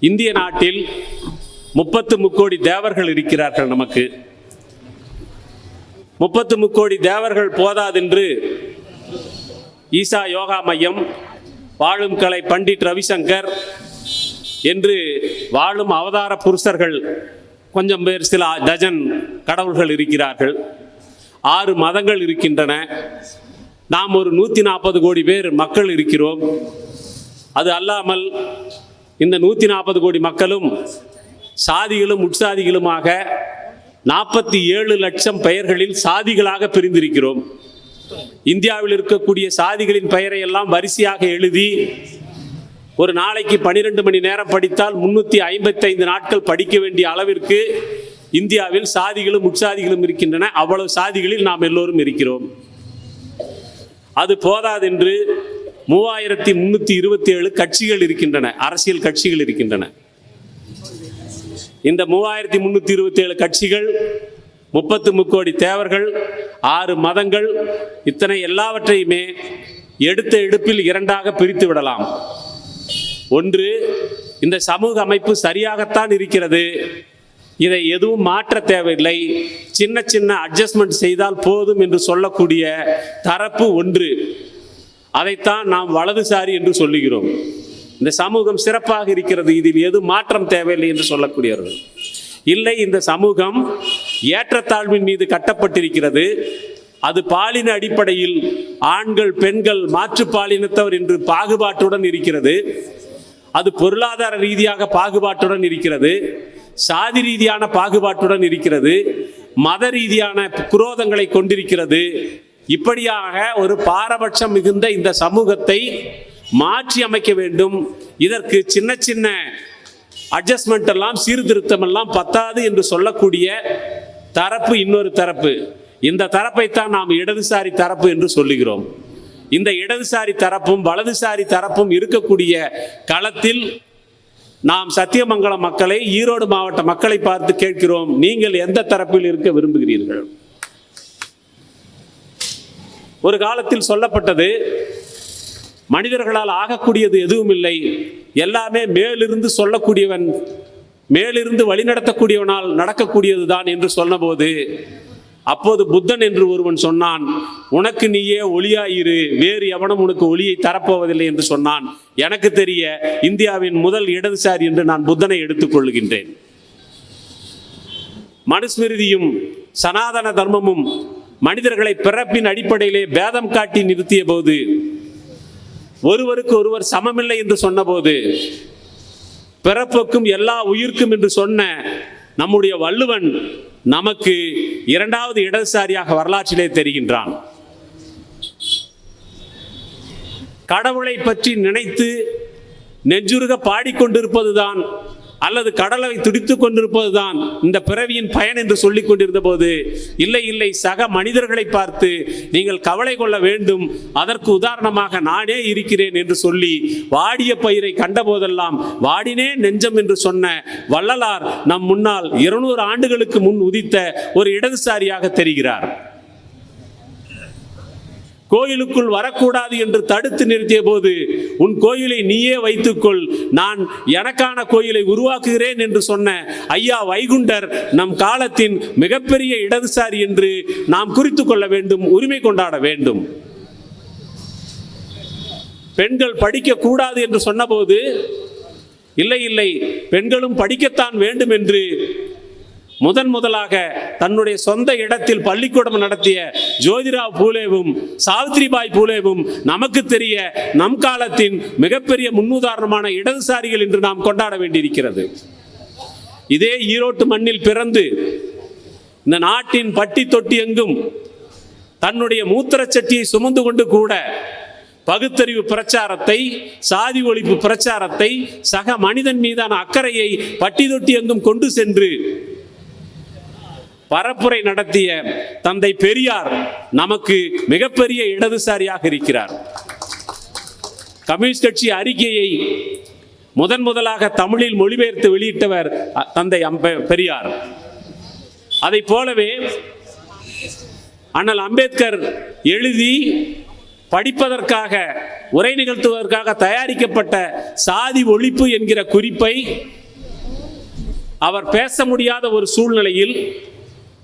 இந்திய நாட்டில் முப்பத்து முக்கோடி தேவர்கள் இருக்கிறார்கள் நமக்கு. முப்பத்து முக்கோடி தேவர்கள் போதாதென்று ஈசா யோகா மையம் வாழும் கலை பண்டிட் ரவிசங்கர் என்று வாழும் அவதார புருஷர்கள் கொஞ்சம் பேர் சில டஜன் கடவுள்கள் இருக்கிறார்கள். ஆறு மதங்கள் இருக்கின்றன. நாம் ஒரு நூற்றி நாற்பது கோடி பேர் மக்கள் இருக்கிறோம். அது அல்லாமல் இந்த நூற்றி நாற்பது கோடி மக்களும் சாதிகளும் உட்சாதிகளுமாக நாற்பத்தி ஏழு லட்சம் பெயர்களில் சாதிகளாக பிரிந்திருக்கிறோம். இந்தியாவில் இருக்கக்கூடிய சாதிகளின் பெயரை எல்லாம் வரிசையாக எழுதி ஒரு நாளைக்கு பனிரெண்டு மணி நேரம் படித்தால் முன்னூற்றி ஐம்பத்தைந்து நாட்கள் படிக்க வேண்டிய அளவிற்கு இந்தியாவில் சாதிகளும் உட்சாதிகளும் இருக்கின்றன. அவ்வளவு சாதிகளில் நாம் எல்லோரும் இருக்கிறோம். அது போதாதென்று மூவாயிரத்தி முன்னூற்றி இருபத்தி ஏழு கட்சிகள் இருக்கின்றன அரசியல் கட்சிகள் இருக்கின்றன. இந்த மூவாயிரத்தி முன்னூற்றி இருபத்தி ஏழு கட்சிகள் முப்பத்து முக்கோடி தேவர்கள் ஆறு மதங்கள் இத்தனை எல்லாவற்றையுமே எடுத்த எடுப்பில் இரண்டாக பிரித்து விடலாம். ஒன்று இந்த சமூக அமைப்பு சரியாகத்தான் இருக்கிறது. இதை எதுவும் மாற்ற தேவையில்லை. சின்ன சின்ன அட்ஜஸ்ட்மெண்ட் செய்தால் போதும் என்று சொல்லக்கூடிய தரப்பு ஒன்று. அதைத்தான் நாம் வலதுசாரி என்று சொல்லுகிறோம். இந்த சமூகம் சிறப்பாக இருக்கிறது. இதில் எது மாற்றம் தேவையில்லை என்று சொல்லக்கூடியவர்கள். இல்லை இந்த சமூகம் ஏற்றத்தாழ்வின் மீது கட்டப்பட்டிருக்கிறது. அது பாலின அடிப்படையில் ஆண்கள் பெண்கள் மாற்று பாலினத்தவர் என்று பாகுபாட்டுடன் இருக்கிறது. அது பொருளாதார ரீதியாக பாகுபாட்டுடன் இருக்கிறது. சாதி ரீதியான பாகுபாட்டுடன் இருக்கிறது. மத ரீதியான குரோதங்களை கொண்டிருக்கிறது. இப்படியாக ஒரு பாரபட்சம் மிகுந்த இந்த சமூகத்தை மாற்றி அமைக்க வேண்டும். இதற்கு சின்ன சின்ன அட்ஜஸ்ட்மெண்ட் எல்லாம் சீர்திருத்தம் எல்லாம் பத்தாது என்று சொல்லக்கூடிய தரப்பு இன்னொரு தரப்பு. இந்த தரப்பைத்தான் நாம் இடதுசாரி தரப்பு என்று சொல்லுகிறோம். இந்த இடதுசாரி தரப்பும் வலதுசாரி தரப்பும் இருக்கக்கூடிய களத்தில் நாம் சத்தியமங்கலம் மக்களை ஈரோடு மாவட்ட மக்களை பார்த்து கேட்கிறோம். நீங்கள் எந்த தரப்பில் இருக்க விரும்புகிறீர்கள்? ஒரு காலத்தில் சொல்லப்பட்டது மனிதர்களால் ஆகக்கூடியது எதுவும் இல்லை எல்லாமே மேலிருந்து சொல்லக்கூடியவன் மேலிருந்து வழிநடத்தக்கூடியவனால் நடக்கக்கூடியது தான் என்று சொன்னபோது அப்போது புத்தன் என்று ஒருவன் சொன்னான் உனக்கு நீயே ஒளியாயிரு வேறு எவனும் உனக்கு ஒளியை தரப்போவதில்லை என்று சொன்னான். எனக்கு தெரிய இந்தியாவின் முதல் இடதுசாரி என்று நான் புத்தனை எடுத்துக்கொள்கின்றேன் மனுஸ்மிருதியும் சனாதன தர்மமும் மனிதர்களை பிறப்பின் அடிப்படையிலே பேதம் காட்டி நிறுத்திய போது ஒருவருக்கு ஒருவர் சமமில்லை என்று சொன்னபோது பிறப்புக்கும் எல்லா உயிர்க்கும் என்று சொன்ன நம்முடைய வள்ளுவன் நமக்கு இரண்டாவது இடதுசாரியாக வரலாற்றிலே தெரிகின்றான். கடவுளை பற்றி நினைத்து நெஞ்சுருக பாடிக்கொண்டிருப்பதுதான் அல்லது கடலை துடித்துக் கொண்டிருப்பதுதான் இந்த பிறவியின் பயன் என்று சொல்லிக் கொண்டிருந்த போது இல்லை இல்லை சக மனிதர்களை பார்த்து நீங்கள் கவலை கொள்ள வேண்டும். அதற்கு உதாரணமாக நானே இருக்கிறேன் என்று சொல்லி வாடிய பயிரை கண்டபோதெல்லாம் வாடினே நெஞ்சம் என்று சொன்ன வள்ளலார் நம் முன்னால் இருநூறு ஆண்டுகளுக்கு முன் உதித்த ஒரு இடதுசாரியாக தெரிகிறார். கோயிலுக்குள் வரக்கூடாது என்று தடுத்து நிறுத்திய போது உன் கோயிலை நீயே வைத்துக்கொள். நான் எனக்கான கோயிலை உருவாக்குகிறேன் என்று சொன்ன ஐயா வைகுண்டர் நம் காலத்தின் மிகப்பெரிய இடதுசாரி என்று நாம் குறித்து கொள்ள வேண்டும் உரிமை கொண்டாட வேண்டும். பெண்கள் படிக்க கூடாது என்று சொன்னபோது இல்லை இல்லை பெண்களும் படிக்கத்தான் வேண்டும் என்று முதன் முதலாக தன்னுடைய சொந்த இடத்தில் பள்ளிக்கூடம் நடத்திய ஜோதிராவ் பூலேவும் சாவித்ரிபாய் பூலேவும் நமக்கு தெரிய நம் காலத்தின் மிகப்பெரிய முன்னுதாரணமான இடதுசாரிகள் என்று நாம் கொண்டாட வேண்டியிருக்கிறது. இதே ஈரோட்டு மண்ணில் பிறந்து இந்த நாட்டின் பட்டி தொட்டி எங்கும் தன்னுடைய மூத்திரச்சட்டியை சுமந்து கொண்டு கூட பகுத்தறிவு பிரச்சாரத்தை சாதி ஒழிப்பு பிரச்சாரத்தை சக மனிதன் மீதான அக்கறையை பட்டி தொட்டி எங்கும் கொண்டு சென்று பரப்புரை நடத்திய தந்தை பெரியார் நமக்கு மிகப்பெரிய இடதுசாரியாக இருக்கிறார். கம்யூனிஸ்ட் கட்சி அறிக்கையை முதன் முதலாக தமிழில் மொழிபெயர்த்து வெளியிட்டவர் தந்தை பெரியார். அதை போலவே அண்ணல் அம்பேத்கர் எழுதி படிப்பதற்காக உரை நிகழ்த்துவதற்காக தயாரிக்கப்பட்ட சாதி ஒழிப்பு என்கிற குறிப்பை அவர் பேச முடியாத ஒரு சூழ்நிலையில்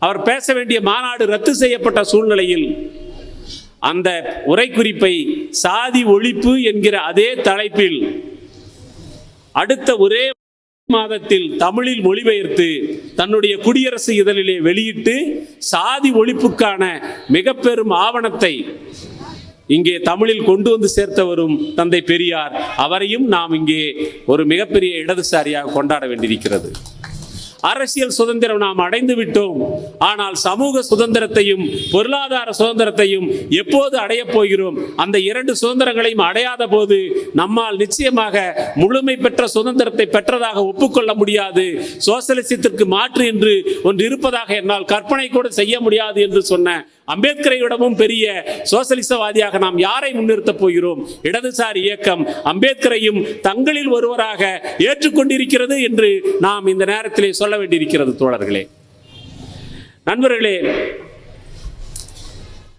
அவர் பேச வேண்டிய மாநாடு ரத்து செய்யப்பட்ட சூழ்நிலையில் அந்த உரை குறிப்பை சாதி ஒழிப்பு என்கிற அதே தலைப்பில் அடுத்த ஒரே மாதத்தில் தமிழில் மொழிபெயர்த்து தன்னுடைய குடியரசு இதழிலே வெளியிட்டு சாதி ஒழிப்புக்கான மிக பெரும் ஆவணத்தை இங்கே தமிழில் கொண்டு வந்து சேர்த்தவரும் தந்தை பெரியார். அவரையும் நாம் இங்கே ஒரு மிகப்பெரிய இடதுசாரியாக கொண்டாட வேண்டியிருக்கிறது. அரசியல் சுதந்திரம் நாம் அடைந்து விட்டோம். ஆனால் சமூக சுதந்திரத்தையும் பொருளாதார சுதந்திரத்தையும் எப்போது அடையப் போகிறோம்? அந்த இரண்டு சுதந்திரங்களையும் அடையாத போது நம்மால் நிச்சயமாக முழுமை பெற்ற சுதந்திரத்தை பெற்றதாக ஒப்புக்கொள்ள முடியாது. சோசலிசத்திற்கு மாற்று என்று ஒன்று இருப்பதாக என்னால் கற்பனை கூட செய்ய முடியாது என்று சொன்ன அம்பேத்கரை விடவும் பெரிய சோசலிசவாதியாக நாம் யாரை முன்னிறுத்தப் போகிறோம்? இடதுசாரி இயக்கம் அம்பேத்கரையும் தங்களில் ஒருவராக ஏற்றுக்கொண்டிருக்கிறது என்று நாம் இந்த நேரத்திலே சொல்ல வேண்டியிருக்கிறது தோழர்களே. நண்பர்களே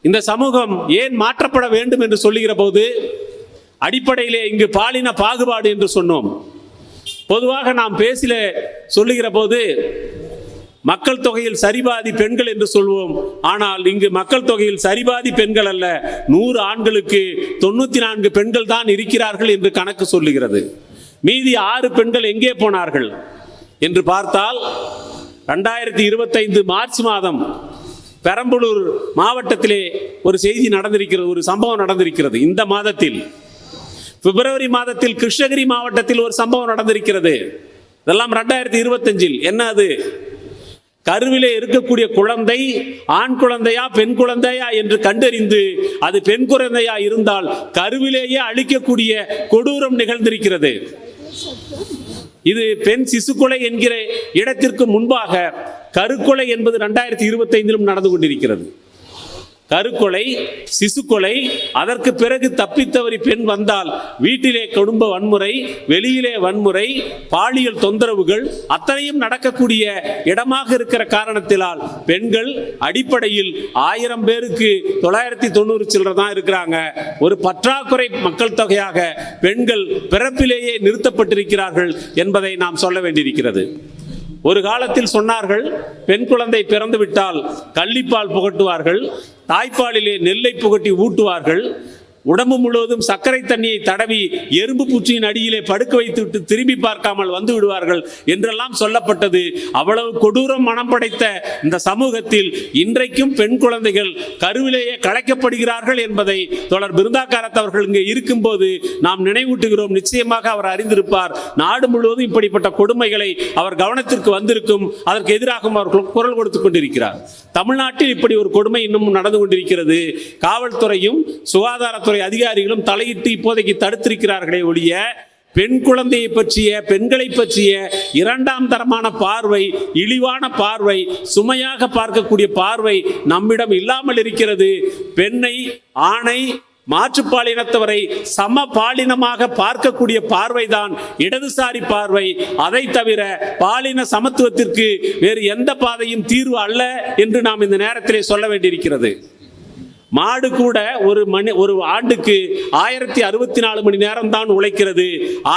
இந்த சமூகம் ஏன் மாற்றப்பட வேண்டும் என்று சொல்லுகிற போது அடிப்படையிலே இங்கு பாலின பாகுபாடு என்று சொன்னோம். பொதுவாக நாம் பேசில சொல்லுகிற போது மக்கள் தொகையில் சரிபாதி பெண்கள் என்று சொல்வோம். ஆனால் இங்கு மக்கள் தொகையில் சரிபாதி பெண்கள் அல்ல. நூறு ஆண்களுக்கு தொண்ணூத்தி நான்கு பெண்கள் தான் இருக்கிறார்கள் என்று கணக்கு சொல்லுகிறது. மீதி ஆறு பெண்கள் எங்கே போனார்கள்? என்று பார்த்தால் ரெண்டாயிரத்தி இருபத்தைந்து மார்ச் மாதம் பெரம்பலூர் மாவட்டத்திலே ஒரு செய்தி நடந்திருக்கிறது ஒரு சம்பவம் நடந்திருக்கிறது. இந்த மாதத்தில் பிப்ரவரி மாதத்தில் கிருஷ்ணகிரி மாவட்டத்தில் ஒரு சம்பவம் நடந்திருக்கிறது. இதெல்லாம் ரெண்டாயிரத்தி இருபத்தஞ்சில். என்ன அது? கருவிலே இருக்கக்கூடிய குழந்தை ஆண் குழந்தையா பெண் குழந்தையா என்று கண்டறிந்து அது பெண் குழந்தையா இருந்தால் கருவிலேயே அழிக்கக்கூடிய கொடூரம் நிகழ்ந்திருக்கிறது. இது பெண் சிசுக்கொலை என்கிற இடத்திற்கு முன்பாக கருக்கொலை என்பது ரெண்டாயிரத்தி இருபத்தைந்திலும் நடந்து கொண்டிருக்கிறது. கருக்கொலை சிசுக்கொலை அதற்கு பிறகு தப்பித்தவரி பெண் வந்தால் வீட்டிலே குடும்ப வன்முறை வெளியிலே வன்முறை பாலியல் தொந்தரவுகள் அத்தனையும் நடக்கக்கூடிய இடமாக இருக்கிற காரணத்தினால் பெண்கள் அடிப்படையில் ஆயிரம் பேருக்கு தொள்ளாயிரத்தி தொண்ணூறு சில்லற தான் இருக்கிறாங்க. ஒரு பற்றாக்குறை மக்கள் தொகையாக பெண்கள் பிறப்பிலேயே நிறுத்தப்பட்டிருக்கிறார்கள் என்பதை நாம் சொல்ல வேண்டியிருக்கிறது. ஒரு காலத்தில் சொன்னார்கள் பெண் குழந்தை பிறந்துவிட்டால் கள்ளிப்பால் புகட்டுவார்கள் தாய்ப்பாலிலே நெல்லை புகட்டி ஊட்டுவார்கள் உடம்பு முழுவதும் சர்க்கரை தண்ணியை தடவி எறும்பு பூச்சியின் அடியிலே படுக்க வைத்துவிட்டு திரும்பி பார்க்காமல் வந்து விடுவார்கள் என்றெல்லாம் சொல்லப்பட்டது. அவ்வளவு கொடூரம் மனம் படைத்த இந்த சமூகத்தில் இன்றைக்கும் பெண் குழந்தைகள் கருவிலேயே கலைக்கப்படுகிறார்கள் என்பதை தொடர் பிருந்தாக்காரத் அவர்கள் இங்கே இருக்கும்போது நாம் நினைவூட்டுகிறோம். நிச்சயமாக அவர் அறிந்திருப்பார். நாடு முழுவதும் இப்படிப்பட்ட கொடுமைகளை அவர் கவனத்திற்கு வந்திருக்கும். அதற்கு எதிராகவும் அவர்கள் குரல் கொடுத்துக் கொண்டிருக்கிறார். தமிழ்நாட்டில் இப்படி ஒரு கொடுமை இன்னும் நடந்து கொண்டிருக்கிறது. காவல்துறையும் சுகாதாரத்துறை அதிகாரிகளும் தலையிட்டு இப்போதைக்கு தடுத்திருக்கிறார்களே ஒழிய பெண் குழந்தையை பற்றிய பெண்களை பற்றிய இரண்டாம் தரமான பார்வை இழிவான பார்வை சுமையாக பார்க்கக்கூடிய பார்வை நம்மிடம் இல்லாமல் இருக்கிறது. பெண்ணை ஆணை மாற்றுப்பாலினத்தவரை சம பாலினமாக பார்க்கக்கூடிய பார்வைதான் இடதுசாரி பார்வை. அதை தவிர பாலின சமத்துவத்திற்கு வேறு எந்த பாதையும் தீர்வு அல்ல என்று நாம் இந்த நேரத்திலே சொல்ல வேண்டியிருக்கிறது. மாடு கூட ஒரு மணி ஒரு ஆண்டுக்கு ஆயிரத்தி அறுபத்தி நாலு மணி நேரம் தான் உழைக்கிறது.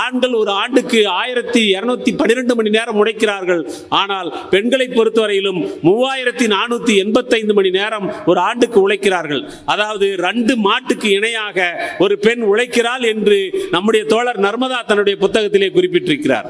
ஆண்கள் ஒரு ஆண்டுக்கு ஆயிரத்தி இருநூத்தி பன்னிரெண்டு மணி நேரம் உழைக்கிறார்கள். ஆனால் பெண்களை பொறுத்தவரையிலும் மூவாயிரத்தி நானூத்தி எண்பத்தைந்து மணி நேரம் ஒரு ஆண்டுக்கு உழைக்கிறார்கள். அதாவது ரெண்டு மாட்டுக்கு இணையாக ஒரு பெண் உழைக்கிறாள் என்று நம்முடைய தோழர் நர்மதா தன்னுடைய புத்தகத்திலே குறிப்பிட்டிருக்கிறார்.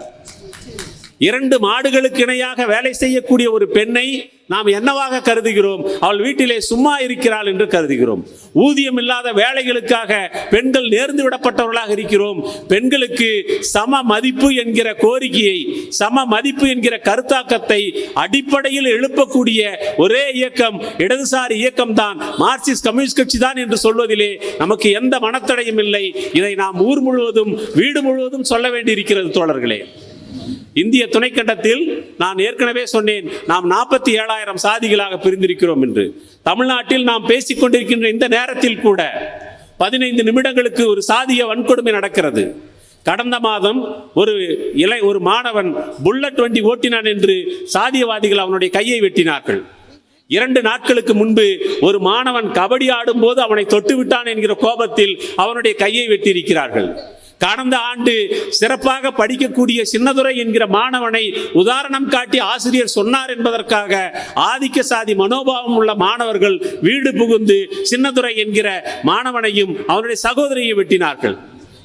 இரண்டு மாடுகளுக்கு இணையாக வேலை செய்யக்கூடிய ஒரு பெண்ணை நாம் என்னவாக கருதுகிறோம்? அவள் வீட்டிலே சும்மா இருக்கிறாள் என்று கருதுகிறோம். ஊதியம் இல்லாத வேலைகளுக்காக பெண்கள் நேர்ந்து விடப்பட்டவர்களாக இருக்கிறோம். பெண்களுக்கு சம மதிப்பு என்கிற கோரிக்கையை சம மதிப்பு என்கிற கருத்தாக்கத்தை அடிப்படையில் எழுப்பக்கூடிய ஒரே இயக்கம் இடதுசாரி இயக்கம் தான். மார்க்சிஸ்ட் கம்யூனிஸ்ட் கட்சி தான் என்று சொல்வதிலே நமக்கு எந்த மனத்தடையும் இல்லை. இதை நாம் ஊர் முழுவதும் வீடு முழுவதும் சொல்ல வேண்டியிருக்கிறது தோழர்களே. இந்திய துணைக்கண்டத்தில் நான் ஏற்கனவே சொன்னேன் நாம் நாற்பத்தி ஏழாயிரம் சாதிகளாக பிரிந்திருக்கிறோம் என்று. தமிழ்நாட்டில் நாம் பேசிக் கொண்டிருக்கின்ற இந்த நேரத்தில் கூட பதினைந்து நிமிடங்களுக்கு ஒரு சாதிய வன்கொடுமை நடக்கிறது. கடந்த மாதம் ஒரு இலை ஒரு மாணவன் புல்லட் வண்டி ஓட்டினான் என்று சாதியவாதிகள் அவனுடைய கையை வெட்டினார்கள். இரண்டு நாட்களுக்கு முன்பு ஒரு மாணவன் கபடி ஆடும்போது அவனை தொட்டுவிட்டான் என்கிற கோபத்தில் அவனுடைய கையை வெட்டியிருக்கிறார்கள். கடந்த ஆண்டு சிறப்பாக படிக்கக்கூடிய சின்னதுரை என்கிற மாணவனை உதாரணம் காட்டி ஆசிரியர் சொன்னார் என்பதற்காக ஆதிக்க சாதி மனோபாவம் உள்ள மாணவர்கள் வீடு புகுந்து சின்னதுரை என்கிற மாணவனையும் அவனுடைய சகோதரியை வெட்டினார்கள்.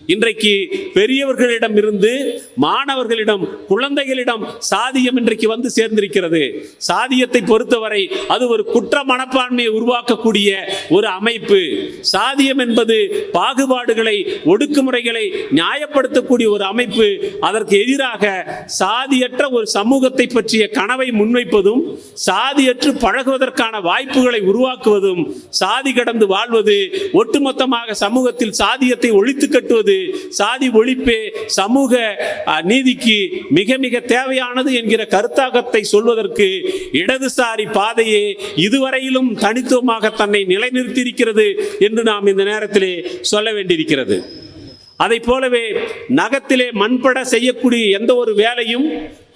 இன்றைக்கு பெரியவர்களிடம் இருந்து மாணவர்களிடம் குழந்தைகளிடம் சாதியம் இன்றைக்கு வந்து சேர்ந்திருக்கிறது. சாதியத்தை பொறுத்தவரை அது ஒரு குற்ற மனப்பான்மையை உருவாக்கக்கூடிய ஒரு அமைப்பு. சாதியம் என்பது பாகுபாடுகளை ஒடுக்குமுறைகளை நியாயப்படுத்தக்கூடிய ஒரு அமைப்பு. அதற்கு எதிராக சாதியற்ற ஒரு சமூகத்தை பற்றிய கனவை முன்வைப்பதும் சாதியற்று பழகுவதற்கான வாய்ப்புகளை உருவாக்குவதும் சாதி கடந்து வாழ்வது ஒட்டுமொத்தமாக சமூகத்தில் சாதியத்தை ஒழித்து கட்டுவது சாதி ஒழிப்பே சமூக நீதிக்கு மிக மிக தேவையானது என்கிற கருத்தாக்கத்தை சொல்வதற்கு இடதுசாரி பாதையே இதுவரையிலும் தனித்துவமாக தன்னை நிலைநிறுத்தியிருக்கிறது என்று நாம் இந்த நேரத்திலே சொல்ல வேண்டியிருக்கிறது. அதை போலவே நகத்திலே மண்பட செய்யக்கூடிய எந்த ஒரு வேலையும்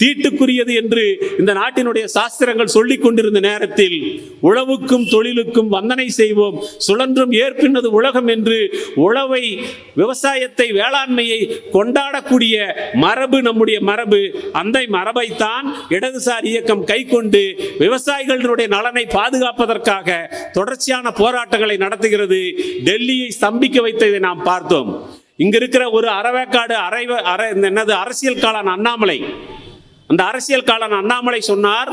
தீட்டுக்குரியது என்று இந்த நாட்டினுடைய சாஸ்திரங்கள் சொல்லிக் கொண்டிருந்த நேரத்தில் உழவுக்கும் தொழிலுக்கும் வந்தனை செய்வோம். சுழன்றும் ஏற்பின்னது உலகம் என்று உழவை விவசாயத்தை வேளாண்மையை கொண்டாடக்கூடிய மரபு நம்முடைய மரபு. அந்த மரபைத்தான் இடதுசாரி இயக்கம் கை கொண்டு விவசாயிகளுடைய நலனை பாதுகாப்பதற்காக தொடர்ச்சியான போராட்டங்களை நடத்துகிறது. டெல்லியை ஸ்தம்பிக்க வைத்ததை நாம் பார்த்தோம். இங்க இருக்கிற ஒரு அறவேக்காடு அரை அரை இந்த என்னது அரசியல் காலன் அண்ணாமலை. அந்த அரசியல் காலன் அண்ணாமலை சொன்னார்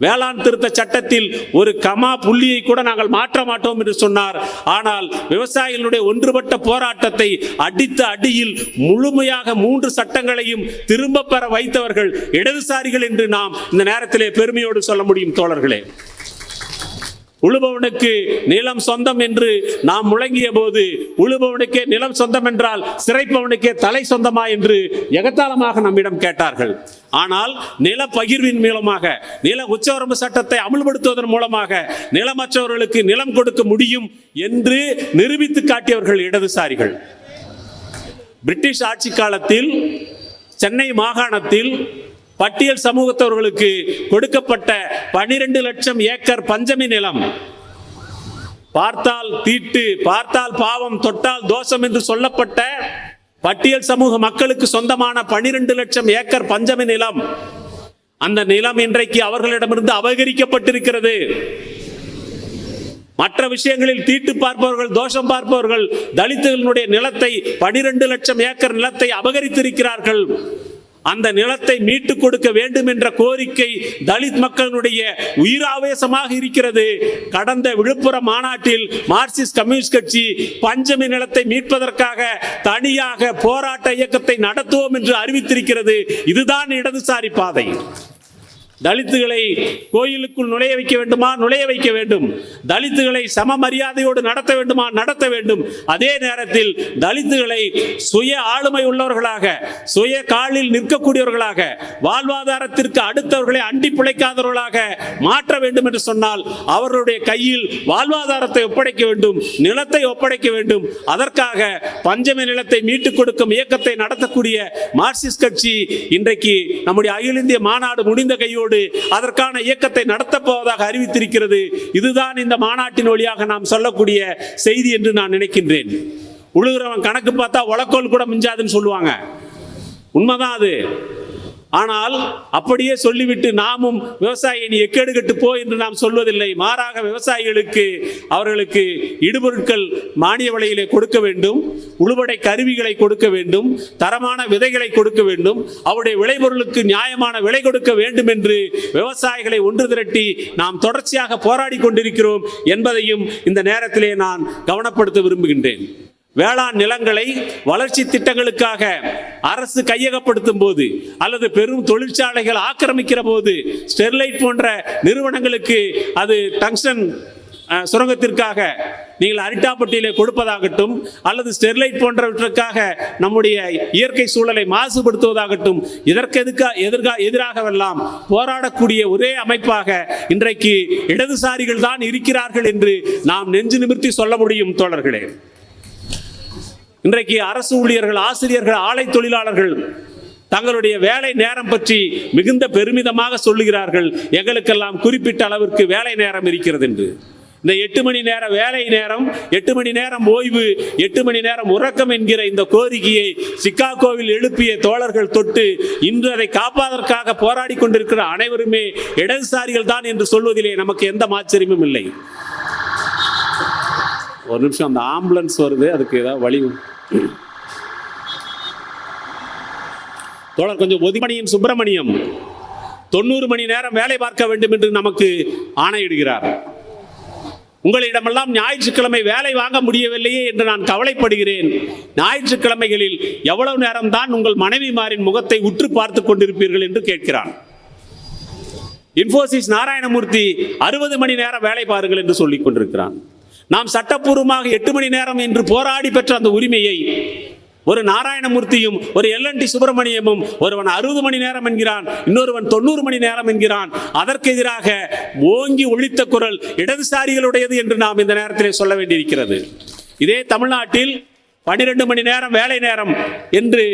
வேளாண் திருத்த சட்டத்தில் ஒரு கமா புள்ளியை கூட நாங்கள் மாற்ற மாட்டோம் என்று சொன்னார். ஆனால் விவசாயிகளுடைய ஒன்றுபட்ட போராட்டத்தை அடித்த அடியில் முழுமையாக மூன்று சட்டங்களையும் திரும்ப பெற வைத்தவர்கள் இடதுசாரிகள் என்று நாம் இந்த நேரத்திலே பெருமையோடு சொல்ல முடியும் தோழர்களே. உழுபவனுக்கு நிலம் சொந்தம் என்று நாம் முழங்கிய போது உழுபவனுக்கே நிலம் சொந்தம் என்றால் சிறைப்பவனுக்கே தலை சொந்தமா என்று எகத்தாளமாக நம்மிடம் கேட்டார்கள். ஆனால் நில பகிர்வின் மூலமாக நில உச்சவரம்பு சட்டத்தை அமல்படுத்துவதன் மூலமாக நிலமற்றவர்களுக்கு நிலம் கொடுக்க முடியும் என்று நிரூபித்து காட்டியவர்கள் இடதுசாரிகள். பிரிட்டிஷ் ஆட்சி காலத்தில் சென்னை மாகாணத்தில் பட்டியல் சமூகத்தவர்களுக்கு கொடுக்கப்பட்ட பனிரெண்டு லட்சம் ஏக்கர் பஞ்சமி நிலம். பார்த்தால் தீட்டு பார்த்தால் பாவம் தொட்டால் தோஷம் என்று சொல்லப்பட்ட பட்டியல் சமூக மக்களுக்கு சொந்தமான பனிரெண்டு லட்சம் ஏக்கர் பஞ்சமி நிலம். அந்த நிலம் இன்றைக்கு அவர்களிடமிருந்து அபகரிக்கப்பட்டிருக்கிறது. மற்ற விஷயங்களில் தீட்டு பார்ப்பவர்கள் தோஷம் பார்ப்பவர்கள் தலித்துகளுடைய நிலத்தை பனிரெண்டு லட்சம் ஏக்கர் நிலத்தை அபகரித்திருக்கிறார்கள். அந்த நிலத்தை மீட்டு கொடுக்க வேண்டும் என்ற கோரிக்கை தலித் மக்களுடைய உயிராவேசமாக இருக்கிறது. கடந்த விழுப்புரம் மாநாட்டில் மார்க்சிஸ்ட் கம்யூனிஸ்ட் கட்சி பஞ்சமி நிலத்தை மீட்பதற்காக தனியாக போராட்ட இயக்கத்தை நடத்துவோம் என்று அறிவித்திருக்கிறது. இதுதான் இடதுசாரி பாதை. தலித்துகளை கோயிலுக்குள் நுழைய வைக்க வேண்டுமா? நுழைய வைக்க வேண்டும். தலித்துகளை சம மரியாதையோடு நடத்த வேண்டுமா? நடத்த வேண்டும். அதே நேரத்தில் தலித்துகளை சுய ஆளுமை உள்ளவர்களாக சுய காலில் நிற்கக்கூடியவர்களாக வாழ்வாதாரத்திற்கு அடுத்தவர்களை அண்டி பிழைக்காதவர்களாக மாற்ற வேண்டும் என்று சொன்னால் அவர்களுடைய கையில் வாழ்வாதாரத்தை ஒப்படைக்க வேண்டும் நிலத்தை ஒப்படைக்க வேண்டும். அதற்காக பஞ்சமி நிலத்தை மீட்டுக் கொடுக்கும் இயக்கத்தை நடத்தக்கூடிய மார்க்சிஸ்ட் கட்சி இன்றைக்கு நம்முடைய அகில இந்திய மாநாடு முடிந்த கையோடு அதற்கான இயக்கத்தை நடத்தப் போவதாக அறிவித்திருக்கிறது. இதுதான் இந்த மாநாட்டின் வழியாக நாம் சொல்லக்கூடிய செய்தி என்று நான் நினைக்கின்றேன். உழுகிறவன் கணக்கு பார்த்தா உலக்கோல் கூட மிஞ்சாதுன்னு சொல்லுவாங்க. உண்மைதான் அது. ஆனால் அப்படியே சொல்லிவிட்டு நாமும் விவசாயி நீ எக்கேடு போ என்று நாம் சொல்வதில்லை. மாறாக விவசாயிகளுக்கு அவர்களுக்கு இடுபொருட்கள் மானிய விலையிலே கொடுக்க வேண்டும் உழுவடை கருவிகளை கொடுக்க வேண்டும் தரமான விதைகளை கொடுக்க வேண்டும் அவருடைய விளைபொருளுக்கு நியாயமான விலை கொடுக்க வேண்டும் என்று விவசாயிகளை ஒன்று திரட்டி நாம் தொடர்ச்சியாக போராடி கொண்டிருக்கிறோம் என்பதையும் இந்த நேரத்திலே நான் கவனப்படுத்த விரும்புகின்றேன். வேளாண் நிலங்களை வளர்ச்சி திட்டங்களுக்காக அரசு கையகப்படுத்தும் போது அல்லது பெரும் தொழிற்சாலைகள் ஆக்கிரமிக்கிற போது ஸ்டெர்லைட் போன்ற நிறுவனங்களுக்கு அது டங்ஸ்டன் சுரங்கத்திற்காக நீங்கள் அரிட்டாப்பட்டியிலே கொடுப்பதாகட்டும் அல்லது ஸ்டெர்லைட் போன்றவற்றுக்காக நம்முடைய இயற்கை சூழலை மாசுபடுத்துவதாகட்டும் இதற்கு எதுக்கா எதிர்கா எதிராகவெல்லாம் போராடக்கூடிய ஒரே அமைப்பாக இன்றைக்கு இடதுசாரிகள் தான் இருக்கிறார்கள் என்று நாம் நெஞ்சு நிமிர்த்தி சொல்ல முடியும் தோழர்களே. இன்றைக்கு அரசு ஊழியர்கள் ஆசிரியர்கள் ஆலை தொழிலாளர்கள் தங்களுடைய வேலை நேரம் பற்றி மிகுந்த பெருமிதமாக சொல்லுகிறார்கள். எங்களுக்கெல்லாம் குறிப்பிட்ட அளவிற்கு வேலை நேரம் இருக்கிறது என்று. இந்த எட்டு மணி நேர வேலை நேரம் எட்டு மணி நேரம் ஓய்வு எட்டு மணி நேரம் உறக்கம் என்கிற இந்த கோரிக்கையை சிக்காகோவில் எழுப்பிய தோழர்கள் தொட்டு இன்று அதை காப்பதற்காக போராடி கொண்டிருக்கிற அனைவருமே இடதுசாரிகள் தான் என்று சொல்வதிலே நமக்கு எந்த ஆச்சரியமும் இல்லை. ஒரு நிமிஷம் அந்த ஆம்புலன்ஸ் வருது அதுக்கு ஏதாவது வழி தோழர் கொஞ்சம் ஒதிமணியின் சுப்பிரமணியம். தொண்ணூறு மணி நேரம் வேலை பார்க்க வேண்டும் என்று நமக்கு ஆணையிடுகிறார். உங்களிடமெல்லாம் ஞாயிற்றுக்கிழமை வேலை வாங்க முடியவில்லையே என்று நான் கவலைப்படுகிறேன். ஞாயிற்றுக்கிழமைகளில் எவ்வளவு நேரம்தான் உங்கள் மனைவிமாரின் முகத்தை உற்று பார்த்து கொண்டிருப்பீர்கள் என்று கேட்கிறான். இன்ஃபோசிஸ் நாராயணமூர்த்தி அறுபது மணி நேரம் வேலை பாருங்கள் என்று சொல்லிக் கொண்டிருக்கிறான். நாம் சட்டப்பூர்வமாக எட்டு மணி நேரம் என்று போராடி பெற்ற அந்த உரிமையை ஒரு நாராயணமூர்த்தியும் ஒரு எல் அண்டி சுப்பிரமணியமும் ஒருவன் அறுபது மணி நேரம் என்கிறான் இன்னொருவன் தொண்ணூறு மணி நேரம் என்கிறான். அதற்கு எதிராக ஓங்கி ஒழித்த குரல் இடதுசாரிகளுடையது என்று நாம் இந்த நேரத்திலே சொல்ல வேண்டியிருக்கிறது. இதே தமிழ்நாட்டில் பனிரெண்டு மணி நேரம் வேலை நேரம் என்று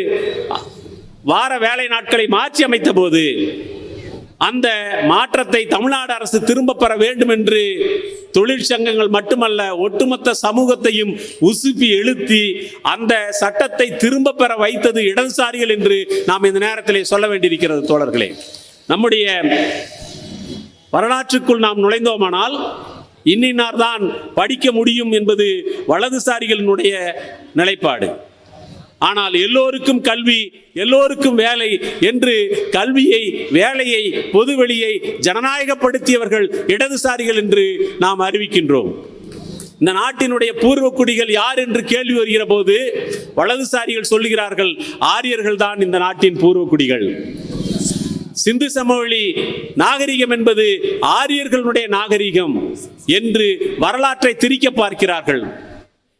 வார வேலை நாட்களை மாற்றி அமைத்த போது அந்த மாற்றத்தை தமிழ்நாடு அரசு திரும்ப பெற வேண்டும் என்று தொழிற்சங்கங்கள் மட்டுமல்ல ஒட்டுமொத்த சமூகத்தையும் உசுப்பி எழுத்தி அந்த சட்டத்தை திரும்ப பெற வைத்தது இடதுசாரிகள் என்று நாம் இந்த நேரத்திலே சொல்ல வேண்டியிருக்கிறது தோழர்களே. நம்முடைய வரலாற்றுக்குள் நாம் நுழைந்தோமானால் இன்னினார் தான் படிக்க முடியும் என்பது வலதுசாரிகளினுடைய நிலைப்பாடு. ஆனால் எல்லோருக்கும் கல்வி எல்லோருக்கும் வேலை என்று கல்வியை வேலையை பொதுவெளியை ஜனநாயகப்படுத்தியவர்கள் இடதுசாரிகள் என்று நாம் அறிவிக்கின்றோம். இந்த நாட்டினுடைய பூர்வக்குடிகள் யார் என்று கேள்வி வருகிற போது வலதுசாரிகள் சொல்லுகிறார்கள் ஆரியர்கள் தான் இந்த நாட்டின் பூர்வக்குடிகள். சிந்து சமவெளி நாகரிகம் என்பது ஆரியர்களுடைய நாகரிகம் என்று வரலாற்றை திரிக்க பார்க்கிறார்கள்.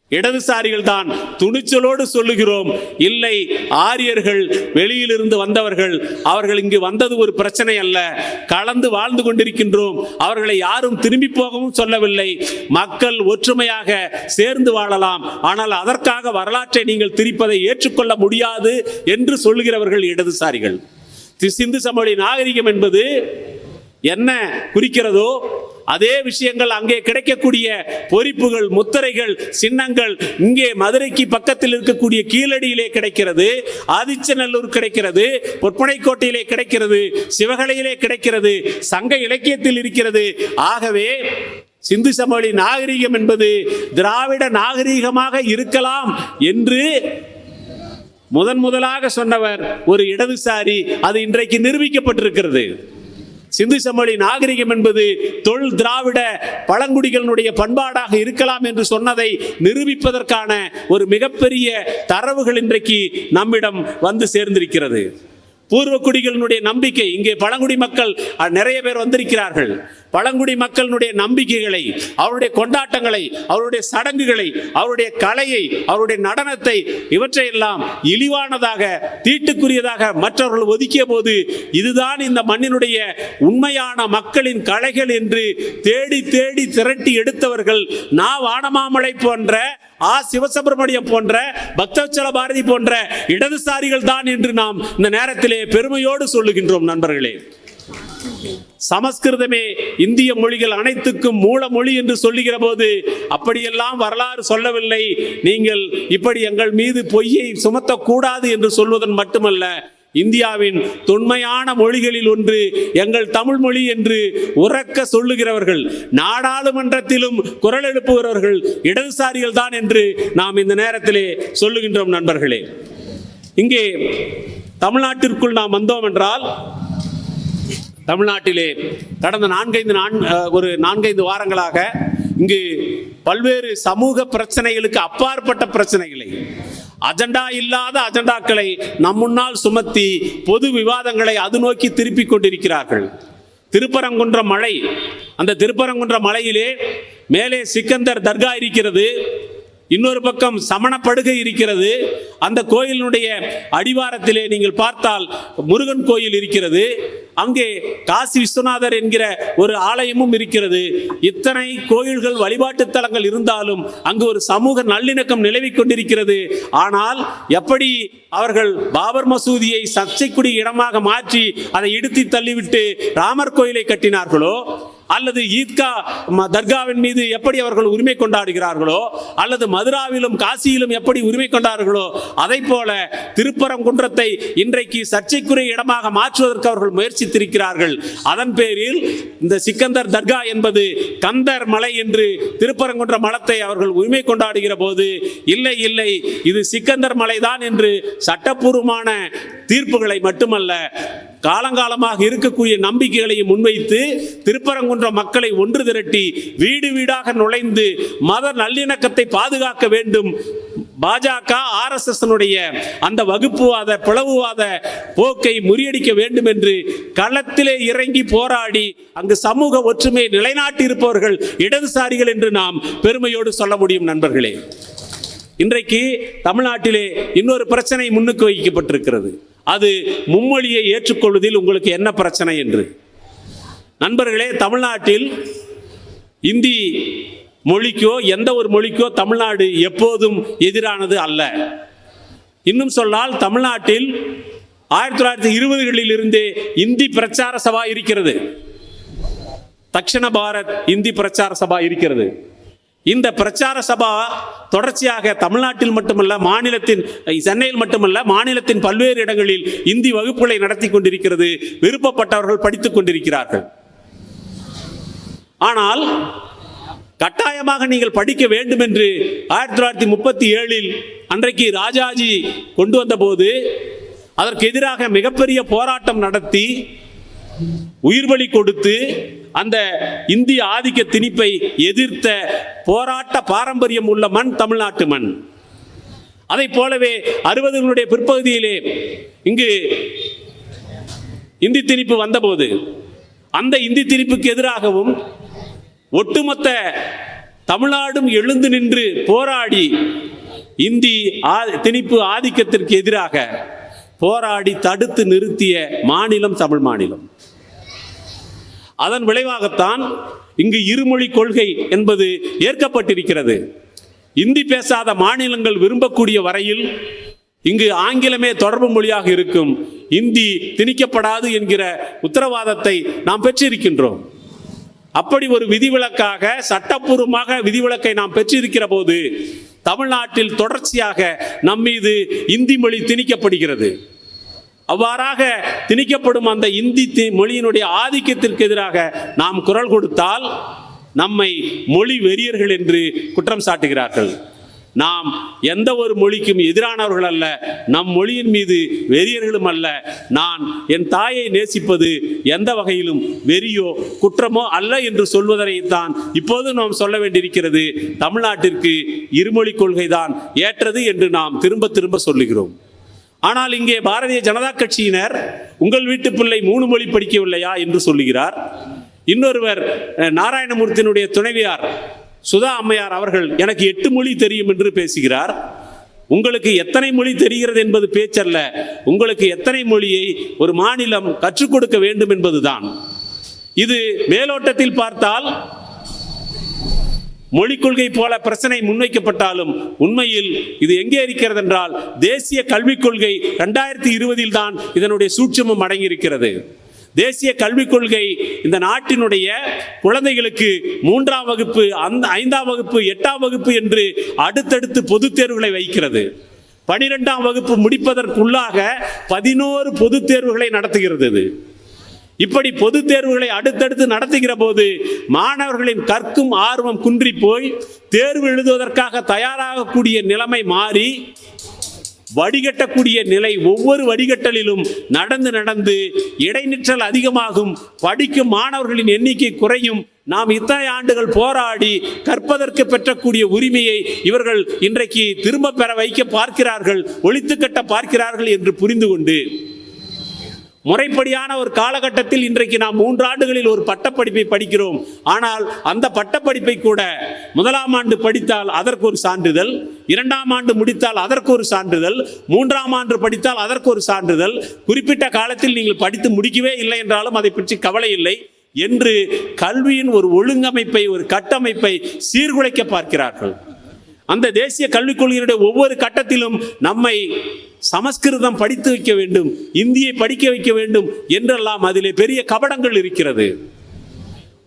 இடதுசாரிகள் தான் துணிச்சலோடு சொல்லுகிறோம். இல்லை ஆரியர்கள் வெளியிலிருந்து வந்தவர்கள். அவர்கள் இங்கு வந்தது ஒரு பிரச்சனை அல்ல. கலந்து வாழ்ந்து கொண்டிருக்கின்றோம். அவர்களை யாரும் திரும்பி போகவும் சொல்லவில்லை. மக்கள் ஒற்றுமையாக சேர்ந்து வாழலாம். ஆனால் அதற்காக வரலாற்றை நீங்கள் திரிப்பதை ஏற்றுக்கொள்ள முடியாது என்று சொல்லுகிறவர்கள் இடதுசாரிகள். தி- சிந்து சமவெளி நாகரிகம் என்பது என்ன குறிக்கிறதோ அதே விஷயங்கள் அங்கே கிடைக்கக்கூடிய பொறிப்புகள் முத்திரைகள் சின்னங்கள் இங்கே மதுரைக்கு பக்கத்தில் இருக்கக்கூடிய கீழடியிலே கிடைக்கிறது ஆதிச்சநல்லூர் கிடைக்கிறது பொற்பனைக்கோட்டையிலே கிடைக்கிறது சிவகலையிலே கிடைக்கிறது சங்க இலக்கியத்தில் இருக்கிறது. ஆகவே சிந்து சமவெளி நாகரிகம் என்பது திராவிட நாகரிகமாக இருக்கலாம் என்று முதன் முதலாக சொன்னவர் ஒரு இடதுசாரி அது இன்றைக்கு நிரூபிக்கப்பட்டிருக்கிறது. சிந்து சமவெளி நாகரிகம் என்பது தொல் திராவிட பழங்குடிகளினுடைய பண்பாடாக இருக்கலாம் என்று சொன்னதை நிரூபிப்பதற்கான ஒரு மிகப்பெரிய தரவுகள் இன்றைக்கு நம்மிடம் வந்து சேர்ந்திருக்கிறது. பூர்வக்குடிகளினுடைய நம்பிக்கை இங்கே பழங்குடி மக்கள் நிறைய பேர் வந்திருக்கிறார்கள். பழங்குடி மக்களினுடைய நம்பிக்கைகளை அவருடைய கொண்டாட்டங்களை அவருடைய சடங்குகளை அவருடைய கலையை அவருடைய நடனத்தை இவற்றையெல்லாம் இழிவானதாக தீட்டுக்குரியதாக மற்றவர்கள் ஒதுக்கிய போது இதுதான் இந்த மண்ணினுடைய உண்மையான மக்களின் கலைகள் என்று தேடி தேடி திரட்டி எடுத்தவர்கள் நா வானமாமலை போன்ற ஆ சிவசுப்பிரமணியம் போன்ற பக்தவச்சல பாரதி போன்ற இடதுசாரிகள் தான் என்று நாம் இந்த நேரத்திலே பெருமையோடு சொல்லுகின்றோம் நண்பர்களே. சமஸ்கிருதமே இந்திய மொழிகள் அனைத்துக்கும் மூல மொழி என்று சொல்லுகிற போது அப்படியெல்லாம் வரலாறு சொல்லவில்லை. நீங்கள் இப்படி எங்கள் மீது பொய்யை சுமத்தக்கூடாது என்று சொல்வதன் மட்டுமல்ல இந்தியாவின் தொன்மையான மொழிகளில் ஒன்று எங்கள் தமிழ் மொழி என்று உறக்க சொல்லுகிறவர்கள் நாடாளுமன்றத்திலும் குரல் எழுப்புகிறவர்கள் இடதுசாரிகள் தான் என்று நாம் இந்த நேரத்திலே சொல்லுகின்றோம் நண்பர்களே. இங்கே தமிழ்நாட்டிற்குள் நாம் வந்தோம் என்றால் தமிழ்நாட்டிலே கடந்த நான்கைந்து நான் ஒரு நான்கைந்து வாரங்களாக இங்கு பல்வேறு சமூக பிரச்சனைகளுக்கு அப்பாற்பட்ட பிரச்சனைகளை அஜெண்டா இல்லாத அஜெண்டாக்களை நம் முன்னால் சுமத்தி பொது விவாதங்களை அது நோக்கி திருப்பிக் கொண்டிருக்கிறார்கள். திருப்பரங்குன்ற மலை அந்த திருப்பரங்குன்ற மலையிலே மேலே சிக்கந்தர் தர்கா இருக்கிறது. இன்னொரு பக்கம் சமணப்படுகை இருக்கிறது. அந்த கோயிலினுடைய அடிவாரத்திலே நீங்கள் பார்த்தால் முருகன் கோயில் இருக்கிறது. அங்கே காசி விஸ்வநாதர் என்கிற ஒரு ஆலயமும் இருக்கிறது. இத்தனை கோயில்கள் வழிபாட்டு தலங்கள் இருந்தாலும் அங்கு ஒரு சமூக நல்லிணக்கம் நிலவிக் கொண்டிருக்கிறது. ஆனால் எப்படி அவர்கள் பாபர் மசூதியை சர்ச்சைக்குடி இடமாக மாற்றி அதை இடித்து தள்ளிவிட்டு ராமர் கோயிலை கட்டினார்களோ? அல்லது ஈத்கா தர்காவின் மீது எப்படி அவர்கள் உரிமை கொண்டாடுகிறார்களோ அல்லது மதுராவிலும் காசியிலும் எப்படி உரிமை கொண்டார்களோ அதை போல திருப்பரங்குன்றத்தை இன்றைக்கு சர்ச்சைக்குரிய இடமாக மாற்றுவதற்கு அவர்கள் முயற்சித்திருக்கிறார்கள். அதன் பேரில் இந்த சிக்கந்தர் தர்கா என்பது கந்தர் மலை என்று திருப்பரங்குன்ற மலத்தை அவர்கள் உரிமை கொண்டாடுகிற போது இல்லை இல்லை இது சிக்கந்தர் மலைதான் என்று சட்டப்பூர்வமான தீர்ப்புகளை மட்டுமல்ல காலங்காலமாக இருக்கக்கூடிய நம்பிக்கைகளையும் முன்வைத்து திருப்பரங்குன்ற மக்களை ஒன்று திரட்டி வீடு வீடாக நுழைந்து மத நல்லிணக்கத்தை பாதுகாக்க வேண்டும். பாஜக ஆர்எஸ்எஸ்னுடைய அந்த வகுப்புவாத பிளவுவாத போக்கை முறியடிக்க வேண்டும் என்று களத்திலே இறங்கி போராடி அங்கு சமூக ஒற்றுமை நிலைநாட்டி இருப்பவர்கள் இடதுசாரிகள் என்று நாம் பெருமையோடு சொல்ல முடியும் நண்பர்களே. இன்றைக்கு தமிழ்நாட்டிலே இன்னொரு பிரச்சனை முன்னுக்கு வைக்கப்பட்டிருக்கிறது அது மும்மொழியை ஏற்றுக்கொள்வதில் உங்களுக்கு என்ன பிரச்சனை என்று? நண்பர்களே தமிழ்நாட்டில் இந்தி மொழிக்கோ எந்த ஒரு மொழிக்கோ தமிழ்நாடு எப்போதும் எதிரானது அல்ல. இன்னும் சொன்னால் தமிழ்நாட்டில் ஆயிரத்தி தொள்ளாயிரத்தி இருபதுகளில் இருந்தே இந்தி பிரச்சார சபா இருக்கிறது. தக்ஷண பாரத் இந்தி பிரச்சார சபா இருக்கிறது. இந்த பிரச்சார சபா தொடர்ச்சியாக தமிழ்நாட்டில் மட்டுமல்ல மாநிலத்தின் சென்னையில் மட்டுமல்ல மாநிலத்தின் பல்வேறு இடங்களில் இந்தி வகுப்புகளை நடத்தி கொண்டிருக்கிறது விருப்பப்பட்டவர்கள் படித்துக் கொண்டிருக்கிறார்கள். ஆனால் கட்டாயமாக நீங்கள் படிக்க வேண்டும் என்று ஆயிரத்தி தொள்ளாயிரத்தி முப்பத்தி ஏழில் அன்றைக்கு ராஜாஜி கொண்டு வந்தபோது அதற்கு எதிராக மிகப்பெரிய போராட்டம் நடத்தி உயிர்பலி கொடுத்து அந்த இந்திய ஆதிக்க திணிப்பை எதிர்த்த போராட்ட பாரம்பரியம் உள்ள மண் தமிழ்நாட்டு மண். அதை போலவே அறுபதுகளுடைய பிற்பகுதியிலே இங்கு இந்தி திணிப்பு வந்தபோது அந்த இந்தி திணிப்புக்கு எதிராகவும் ஒட்டுமொத்த தமிழ்நாடும் எழுந்து நின்று போராடி இந்தி ஆ- திணிப்பு ஆதிக்கத்திற்கு எதிராக போராடி தடுத்து நிறுத்திய மாநிலம் தமிழ் மாநிலம். அதன் விளைவாகத்தான் இங்கு இருமொழி கொள்கை என்பது ஏற்கப்பட்டிருக்கிறது. இந்தி பேசாத மாநிலங்கள் விரும்பக்கூடிய வரையில் இங்கு ஆங்கிலமே தொடர்பு மொழியாக இருக்கும். இந்தி திணிக்கப்படாது என்கிற உத்தரவாதத்தை நாம் பெற்றிருக்கின்றோம். அப்படி ஒரு விதிவிலக்காக சட்டப்பூர்வமாக விதிவிலக்கை நாம் பெற்றிருக்கிற போது தமிழ்நாட்டில் தொடர்ச்சியாக நம்மீது இந்தி மொழி திணிக்கப்படுகிறது. அவ்வாறாக திணிக்கப்படும் அந்த இந்தி தி- மொழியினுடைய ஆதிக்கத்திற்கு எதிராக நாம் குரல் கொடுத்தால் நம்மை மொழி வெறியர்கள் என்று குற்றம் சாட்டுகிறார்கள். நாம் எந்த ஒரு மொழிக்கும் எதிரானவர்கள் அல்ல நம் மொழியின் மீது வெறியர்களும் அல்ல. நான் என் தாயை நேசிப்பது எந்த வகையிலும் வெறியோ குற்றமோ அல்ல என்று சொல்வதனைத்தான் இப்போது நாம் சொல்ல வேண்டியிருக்கிறது. தமிழ்நாட்டிற்கு இருமொழி கொள்கைதான் ஏற்றது என்று நாம் திரும்ப திரும்ப சொல்லுகிறோம். ஆனால் இங்கே பாரதிய ஜனதா கட்சியினர் உங்கள் வீட்டு பிள்ளை மூணு மொழி படிக்கவில்லையா? என்று சொல்லுகிறார். இன்னொருவர் நாராயணமூர்த்தியினுடைய துணைவியார் சுதா அம்மையார் அவர்கள் எனக்கு எட்டு மொழி தெரியும் என்று பேசுகிறார். உங்களுக்கு எத்தனை மொழி தெரிகிறது என்பது பேச்சல்ல. உங்களுக்கு எத்தனை மொழியை ஒரு மாநிலம் கற்றுக் கொடுக்க வேண்டும் என்பதுதான். இது மேலோட்டத்தில் பார்த்தால் மொழிக் கொள்கை போல பிரச்சனை முன்வைக்கப்பட்டாலும் உண்மையில் இது எங்கே இருக்கிறது என்றால் தேசிய கல்விக் கொள்கை ரெண்டாயிரத்தி இருபதில் தான் இதனுடைய சூட்சமும் அடங்கியிருக்கிறது. தேசிய கல்விக் கொள்கை இந்த நாட்டினுடைய குழந்தைகளுக்கு மூன்றாம் வகுப்பு அந்த ஐந்தாம் வகுப்பு எட்டாம் வகுப்பு என்று அடுத்தடுத்து பொதுத் தேர்வுகளை வைக்கிறது. பனிரெண்டாம் வகுப்பு முடிப்பதற்குள்ளாக பதினோரு பொதுத் தேர்வுகளை நடத்துகிறது இது. இப்படி பொது தேர்வுகளை அடுத்தடுத்து நடத்துகிற போது மாணவர்களின் கற்கும் ஆர்வம் குன்றி போய் தேர்வு எழுதுவதற்காக தயாராகக்கூடிய நிலைமை மாறி வடிகட்டக்கூடிய நிலை ஒவ்வொரு வடிகட்டலிலும் நடந்து நடந்து இடைநிற்றல் அதிகமாகும். படிக்கும் மாணவர்களின் எண்ணிக்கை குறையும். நாம் இத்தனை ஆண்டுகள் போராடி கற்பதற்கு பெற்றக்கூடிய உரிமையை இவர்கள் இன்றைக்கு திரும்ப பெற வைக்க பார்க்கிறார்கள் ஒழித்து கட்ட பார்க்கிறார்கள் என்று புரிந்து கொண்டு முறைப்படியான ஒரு காலகட்டத்தில் இன்றைக்கு நாம் மூன்று ஆண்டுகளில் ஒரு பட்டப்படிப்பை படிக்கிறோம். ஆனால் அந்த பட்டப்படிப்பை கூட முதலாம் ஆண்டு படித்தால் அதற்கு ஒரு சான்றிதழ் இரண்டாம் ஆண்டு முடித்தால் அதற்கு ஒரு சான்றிதழ் மூன்றாம் ஆண்டு படித்தால் அதற்கு ஒரு சான்றிதழ். குறிப்பிட்ட காலத்தில் நீங்கள் படித்து முடிக்கவே இல்லை என்றாலும் அதை பற்றி கவலை இல்லை என்று கல்வியின் ஒரு ஒழுங்கமைப்பை ஒரு கட்டமைப்பை சீர்குலைக்க பார்க்கிறார்கள். அந்த தேசிய கல்விக் கொள்கையினுடைய ஒவ்வொரு கட்டத்திலும் நம்மை சமஸ்கிருதம் படித்து வைக்க வேண்டும் இந்தியை படிக்க வைக்க வேண்டும் என்றெல்லாம் அதிலே பெரிய கபடங்கள் இருக்கிறது.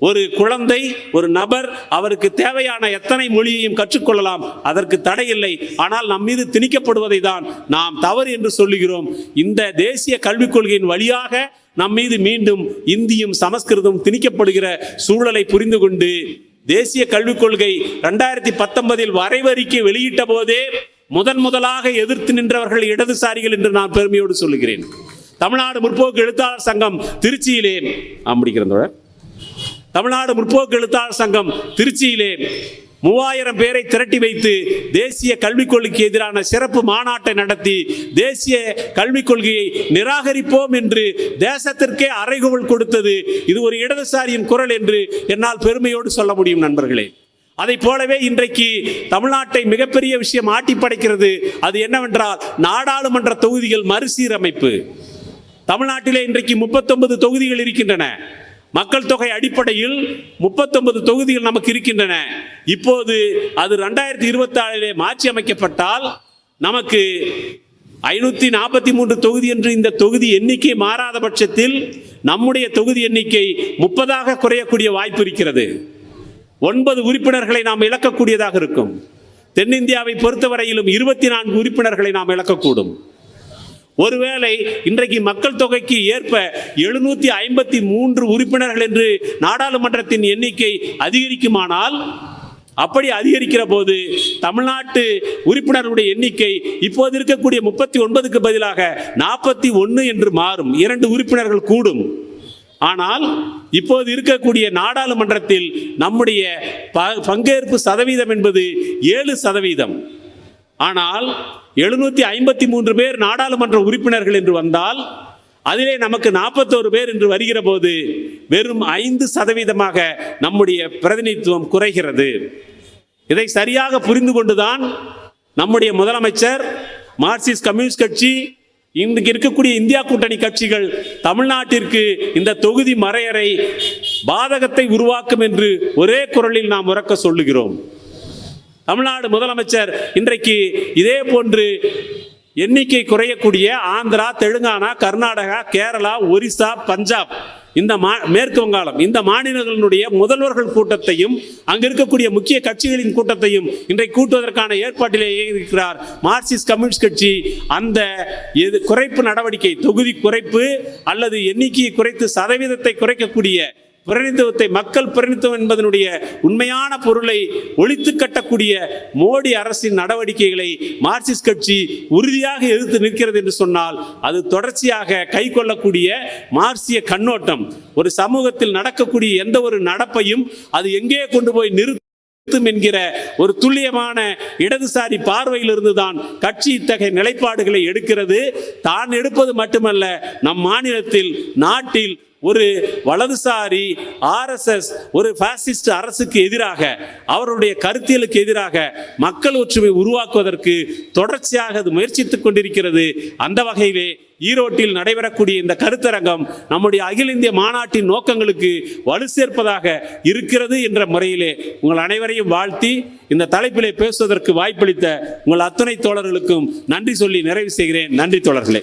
ஒரு குழந்தை ஒரு நபர் அவருக்கு தேவையான எத்தனை மொழியையும் கற்றுக்கொள்ளலாம் அதற்கு தடை இல்லை. ஆனால் நம் மீது திணிக்கப்படுவதை தான் நாம் தவறு என்று சொல்லுகிறோம். இந்த தேசிய கல்விக் கொள்கையின் வழியாக நம் மீது மீண்டும் இந்தியும் சமஸ்கிருதம் திணிக்கப்படுகிற சூழலை புரிந்து கொண்டு தேசிய கல்விக் கொள்கை ரெண்டாயிரத்தி பத்தொன்பதில் வரைவறிக்கை வெளியிட்ட போதே முதன் முதலாக எதிர்த்து நின்றவர்கள் இடதுசாரிகள் என்று நான் பெருமையோடு சொல்லுகிறேன். தமிழ்நாடு முற்போக்கு எழுத்தாளர் சங்கம் திருச்சியிலே முடிக்கிறதோட தமிழ்நாடு முற்போக்கு எழுத்தாளர் சங்கம் திருச்சியிலே மூவாயிரம் பேரை திரட்டி வைத்து தேசிய கல்விக் கொள்கைக்கு எதிரான சிறப்பு மாநாட்டை நடத்தி தேசிய கல்விக் கொள்கையை நிராகரிப்போம் என்று தேசத்திற்கே அறைகோள் கொடுத்தது. இது ஒரு இடதுசாரியின் குரல் என்று என்னால் பெருமையோடு சொல்ல முடியும் நண்பர்களே. அதை போலவே இன்றைக்கு தமிழ்நாட்டை மிகப்பெரிய விஷயம் ஆட்டி படைக்கிறது. அது என்னவென்றால் நாடாளுமன்ற தொகுதிகள் மறுசீரமைப்பு. தமிழ்நாட்டிலே இன்றைக்கு முப்பத்தொன்பது தொகுதிகள் இருக்கின்றன. மக்கள் தொகை அடிப்படையில் முப்பத்தொன்பது தொகுதிகள் நமக்கு இருக்கின்றன. இப்போது அது ரெண்டாயிரத்தி இருபத்தி ஆறிலே மாற்றி அமைக்கப்பட்டால் நமக்கு ஐநூத்தி நாற்பத்தி மூன்று தொகுதி என்று இந்த தொகுதி எண்ணிக்கை மாறாத பட்சத்தில் நம்முடைய தொகுதி எண்ணிக்கை முப்பதாக குறையக்கூடிய வாய்ப்பு இருக்கிறது. ஒன்பது உறுப்பினர்களை நாம் இழக்கக்கூடியதாக இருக்கும். தென்னிந்தியாவை பொறுத்தவரையிலும் இருபத்தி நான்கு உறுப்பினர்களை நாம் இழக்கக்கூடும். ஒருவேளை இன்றைக்கு மக்கள் தொகைக்கு ஏற்ப எழுநூத்தி ஐம்பத்தி மூன்று உறுப்பினர்கள் என்று நாடாளுமன்றத்தின் எண்ணிக்கை அதிகரிக்குமானால் அப்படி அதிகரிக்கிற போது தமிழ்நாட்டு உறுப்பினர்களுடைய எண்ணிக்கை இப்போது இருக்கக்கூடிய முப்பத்தி ஒன்பதுக்கு பதிலாக நாற்பத்தி ஒன்று என்று மாறும். இரண்டு உறுப்பினர்கள் கூடும். ஆனால் இப்போது இருக்கக்கூடிய நாடாளுமன்றத்தில் நம்முடைய ப- பங்கேற்பு சதவீதம் என்பது ஏழு சதவீதம். ஆனால் எழுநூத்தி ஐம்பத்தி மூன்று பேர் நாடாளுமன்ற உறுப்பினர்கள் என்று வந்தால் அதிலே நமக்கு நாற்பத்தோரு பேர் என்று வருகிற போது வெறும் ஐந்து சதவீதமாக நம்முடைய பிரதிநிதித்துவம் குறைகிறது. இதை சரியாக புரிந்து கொண்டுதான் நம்முடைய முதலமைச்சர் மார்க்சிஸ்ட் கம்யூனிஸ்ட் கட்சி இன்றைக்கு இருக்கக்கூடிய இந்தியா கூட்டணி கட்சிகள் தமிழ்நாட்டிற்கு இந்த தொகுதி மறையறை பாதகத்தை உருவாக்கும் என்று ஒரே குரலில் நாம் உறக்க சொல்லுகிறோம். தமிழ்நாடு முதலமைச்சர் இன்றைக்கு இதே போன்று எண்ணிக்கை குறையக்கூடிய ஆந்திரா தெலுங்கானா கர்நாடகா கேரளா ஒரிசா பஞ்சாப் இந்த மா மேற்கு வங்காளம் இந்த மாநிலங்களினுடைய முதல்வர்கள் கூட்டத்தையும் அங்கு இருக்கக்கூடிய முக்கிய கட்சிகளின் கூட்டத்தையும் இன்றைக்கு கூட்டுவதற்கான ஏற்பாட்டிலே இருக்கிறார் மார்க்சிஸ்ட் கம்யூனிஸ்ட் கட்சி. அந்த எது குறைப்பு நடவடிக்கை தொகுதி குறைப்பு அல்லது எண்ணிக்கையை குறைத்து சதவீதத்தை குறைக்கக்கூடிய பிரதிநிதித்துவத்தை மக்கள் பிரதிநிதித்துவம் என்பதனுடைய உண்மையான பொருளை ஒழித்து கட்டக்கூடிய மோடி அரசின் நடவடிக்கைகளை மார்க்சிஸ்ட் கட்சி உறுதியாக எதிர்த்து நிற்கிறது என்று சொன்னால் அது தொடர்ச்சியாக கை கொள்ளக்கூடிய மார்க்சிய கண்ணோட்டம். ஒரு சமூகத்தில் நடக்கக்கூடிய எந்த ஒரு நடப்பையும் அது எங்கே கொண்டு போய் நிறுத்த நிறுத்தும் என்கிற ஒரு துல்லியமான இடதுசாரி பார்வையிலிருந்து தான் கட்சி இத்தகைய நிலைப்பாடுகளை எடுக்கிறது. தான் எடுப்பது மட்டுமல்ல நம் மாநிலத்தில் நாட்டில் ஒரு வலதுசாரி ஆர்எஸ்எஸ் ஒரு பாசிஸ்ட் அரசுக்கு எதிராக அவருடைய கருத்தியலுக்கு எதிராக மக்கள் ஒற்றுமை உருவாக்குவதற்கு தொடர்ச்சியாக அது முயற்சித்துக் கொண்டிருக்கிறது. அந்த வகையிலே ஈரோட்டில் நடைபெறக்கூடிய இந்த கருத்தரங்கம் நம்முடைய அகில இந்திய மாநாட்டின் நோக்கங்களுக்கு வலு சேர்ப்பதாக இருக்கிறது என்ற முறையிலே உங்கள் அனைவரையும் வாழ்த்தி இந்த தலைப்பிலே பேசுவதற்கு வாய்ப்பளித்த உங்கள் அத்துணை தோழர்களுக்கும் நன்றி சொல்லி நிறைவு செய்கிறேன். நன்றி தோழர்களே.